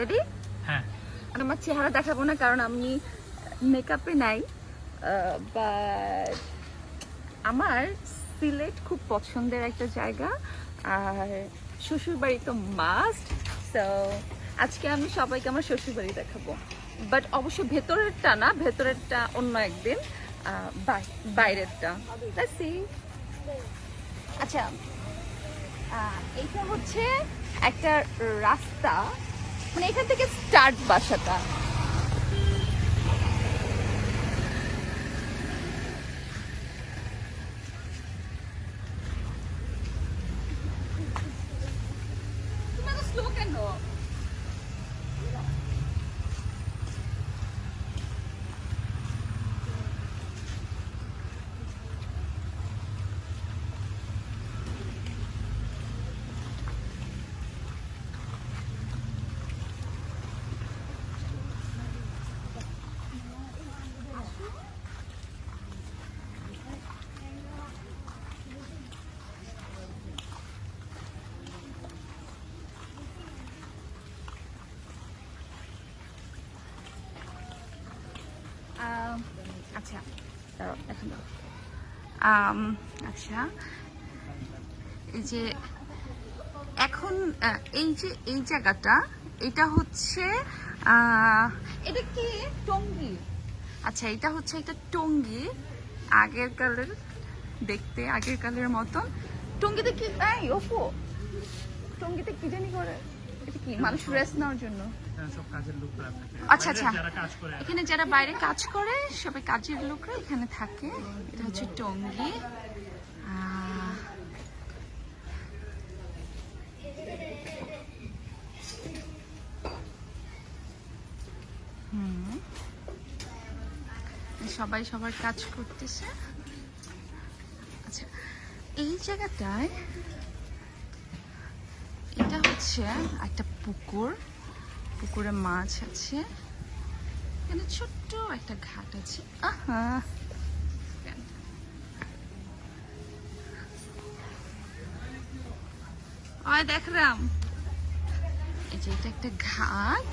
Ready হ্যাঁ। আমার চেহারা দেখাবো না কারণ আমি মেকআপে নাই বাট আমার সিলেট খুব পছন্দের একটা জায়গা আর শ্বশুর বাড়ি তো মাস্ট সো আজকে আমি সবাইকে আমার শ্বশুর বাড়ি দেখাবো। বাট অবশ্য ভেতরেরটা না ভেতরেরটা অন্য একদিন বাইরেরটা। See. আচ্ছা এইটা হচ্ছে একটা রাস্তা মানে এখান থেকে স্টার্ট বাসাটা তুমি এত স্লো কেন আহ, আচ্ছা এখন আচ্ছা এই যে এখন এই যে, এই জায়গাটা, এটা হচ্ছে এটা কি? টঙ্গি। আচ্ছা এটা হচ্ছে একটা টঙ্গি, আগের কালের, দেখতে আগের কালের মতন। টঙ্গিতে কি, এই ওপো টঙ্গিতে কি জানি করে? এটা কি? মানুষ রেস্ট নেওয়ার জন্য? আচ্ছা, আচ্ছা। যারা এখানে যারা বাইরে কাজ করে সবাই কাজের লোকরা এখানে থাকে। এটা হচ্ছে টঙ্গি। হুম। সবাই সবার কাজ করতেছে। আচ্ছা এই জায়গাটায় হচ্ছে একটা পুকুর। পুকুরে মাছ আছে। এখানে ছোট্ট একটা ঘাট আছে। আহা! দেখলাম। এটা একটা ঘাট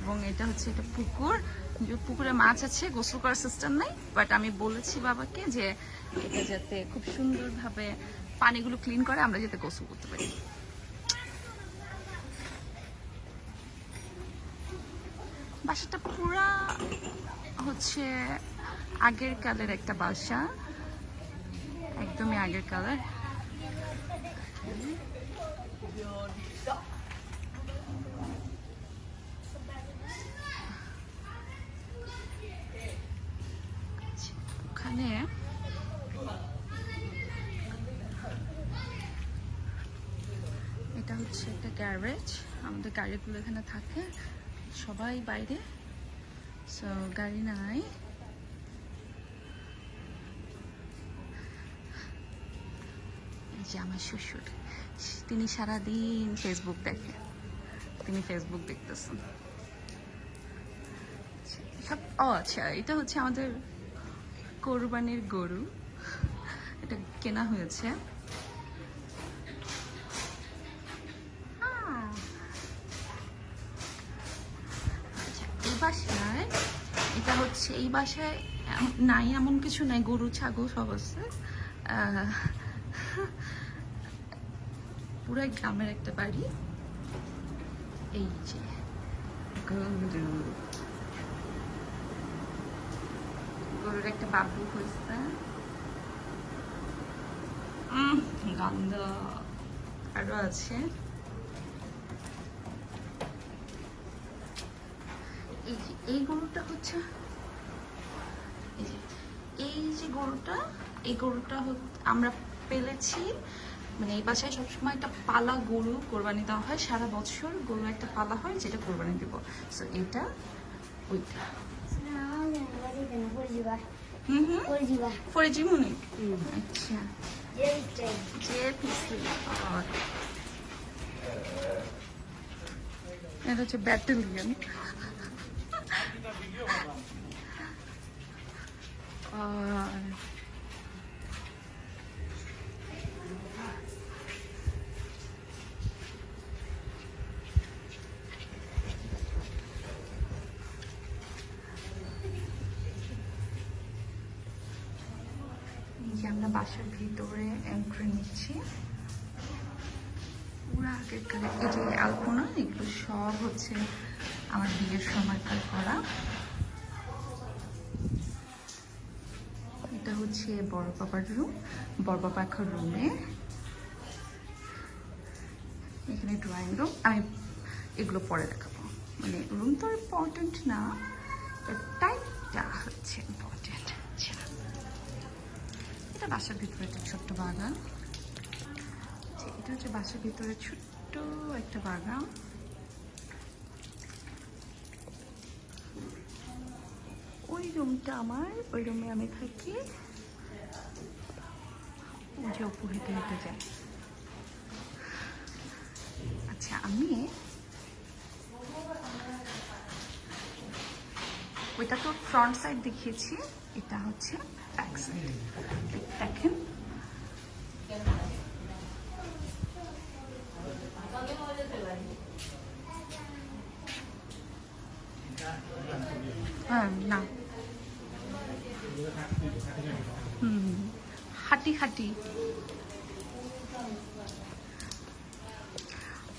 এবং এটা হচ্ছে একটা পুকুর। পুকুরে মাছ আছে, গোসল করার সিস্টেম নাই বাট আমি বলেছি বাবাকে যে যাতে খুব সুন্দরভাবে পানিগুলো ক্লিন করে আমরা যাতে গোসল করতে পারি। বাসাটা পুরা হচ্ছে আগের কালের একটা বাসা। একদমই আগের কালার। ওখানে এটা হচ্ছে একটা গ্যারেজ আমাদের গাড়িগুলো এখানে থাকে। সবাই বাইরে। সো গাড়ি নাই। যে আমার শ্বশুর, তিনি সারাদিন ফেসবুক দেখে। তিনি ফেসবুক দেখতেছেন। সব, ও আচ্ছা এটা হচ্ছে আমাদের কোরবানির গরু। এটা কেনা হয়েছে আহ, আচ্ছা, এই বাসায় এটা হচ্ছে এই বাসায় নাই, এমন কিছু নাই। গরু, ছাগল সব আছে। পুরাই গ্রামের একটা বাড়ি। এই যে, গরু। গরুর একটা বাবু হয়েছে গন্ধ আরও আছে। এই গরুটা হচ্ছে এই যে গরুটা, এই গরুটা আমরা পেলেছি মানে এই বাসায় সবসময় একটা পালা গরু কোরবানি দেওয়া হয়, সারা বছর গরু একটা পালা হয় যেটা কোরবানি দিব। সো এটা ওইটা। আচ্ছা। এটা হচ্ছে ব্যাটালিয়ন। আর যে আমরা বাসার ভিতরে এন্ট্রি নিচ্ছি। পুরা আগেরকার এই যে আলপনা, এগুলো সব হচ্ছে আমার বিয়ের সময়কার করা। হচ্ছে বড় বাবার রুম বড় বাবা এখন রুমে এখানে ড্রয়িং রুম আমি এগুলো পরে দেখাবো। মানে রুম তো ইম্পর্টেন্ট না টাইপটা হচ্ছে ইম্পর্টেন্ট আচ্ছা। এটা বাসার ভিতরে একটা ছোট্ট বাগান। এটা হচ্ছে বাসার ভিতরে ছোট্ট একটা বাগান। ওই রুমটা আমার, ওই রুমে আমি থাকি। যে উপর হেঁটে হেঁটে যায়। আচ্ছা আমি ওইটা তো ফ্রন্ট সাইড দেখিয়েছি, এটা হচ্ছে দেখেন। হ্যাঁ না। হাঁটি হাঁটি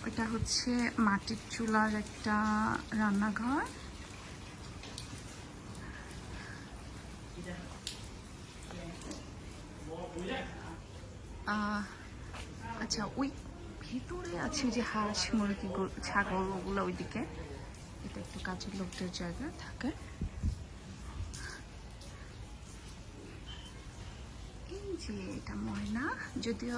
ওটা হচ্ছে মাটির চুলার একটা রান্নাঘর। আচ্ছা ওই ভিতরে আছে যে হাঁস, মুরগি ছাগল, ওগুলো ওইদিকে। এটা একটু কাজের লোকদের জায়গা, থাকে এই যে এটা ময়না, যদিও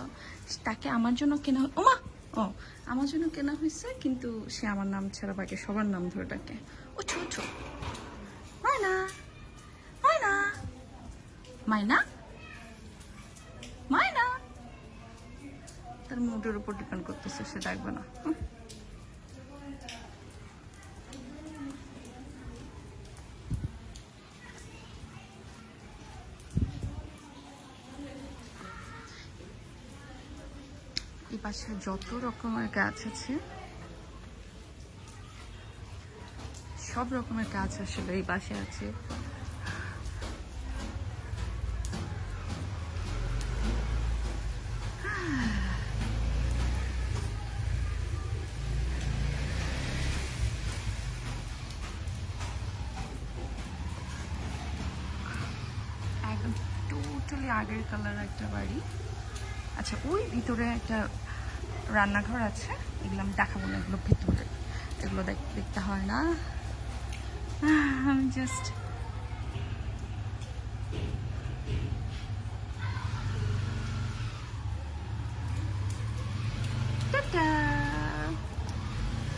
তাকে আমার জন্য কেনা ও মা ও, আমার জন্য কেনা হয়েছে, কিন্তু সে আমার নাম ছাড়া বাকি সবার নাম ধরে ডাকে। ও ছো ছো ময়না! ময়না! মাইনা মাইনা তার মুডের উপর ডিপেন্ড করতেছে, সে ডাকবে না। হুম। এই পাশে যত রকমের গাছ আছে, সব রকমের গাছ আসলে এই পাশে আছে টোটালি আগের কালার একটা বাড়ি আচ্ছা ওই ভিতরে একটা রান্নাঘর আছে। এগুলো আমি দেখাবো না, এগুলো ভিতরে। এগুলো দেখ- দেখতে হয় না। আমি জাস্ট